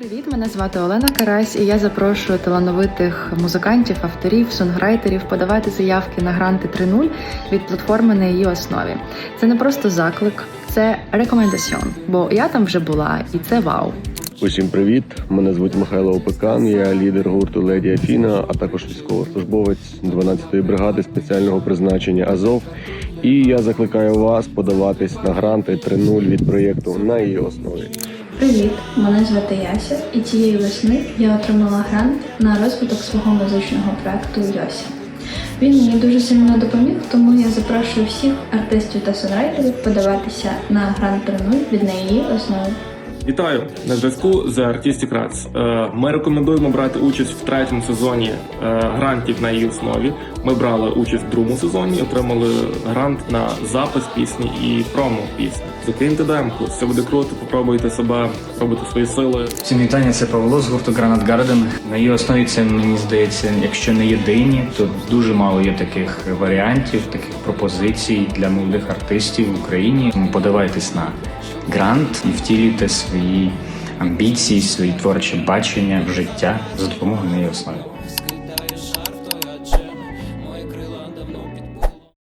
Привіт, мене звати Олена Карась, і я запрошую талановитих музикантів, авторів, сонграйтерів подавати заявки на гранти 3.0 від платформи на її основі. Це не просто заклик, це рекомендаціон, бо я там вже була, і це вау. Усім привіт! Мене звуть Михайло Опекан. Я лідер гурту Леді Афіна, а також військовослужбовець 12-ї бригади спеціального призначення Азов. І я закликаю вас подаватись на гранти 3.0 від проєкту на її основі. Привіт, мене звати Яся, і цієї весни я отримала грант на розвиток свого музичного проекту Йося. Він мені дуже сильно допоміг, тому я запрошую всіх артистів та сонрайтерів подаватися на грант 3.0 від неї основи. Вітаю на зв'язку з Artistic Rats. Е, Ми рекомендуємо брати участь в третьому сезоні е, грантів на її основі. Ми брали участь в другому сезоні, отримали грант на запис пісні і промо пісні. Закиньте демку, все буде круто. Попробуйте себе, пробуйте свої сили. Всім вітання, це Павло з гурту Granite Garden. На її основі це мені здається, якщо не єдині, то дуже мало є таких варіантів, таких пропозицій для молодих артистів в Україні. Тому подавайтесь на грант і втілюйте свої амбіції, свої творчі бачення в життя за допомогою неї основи.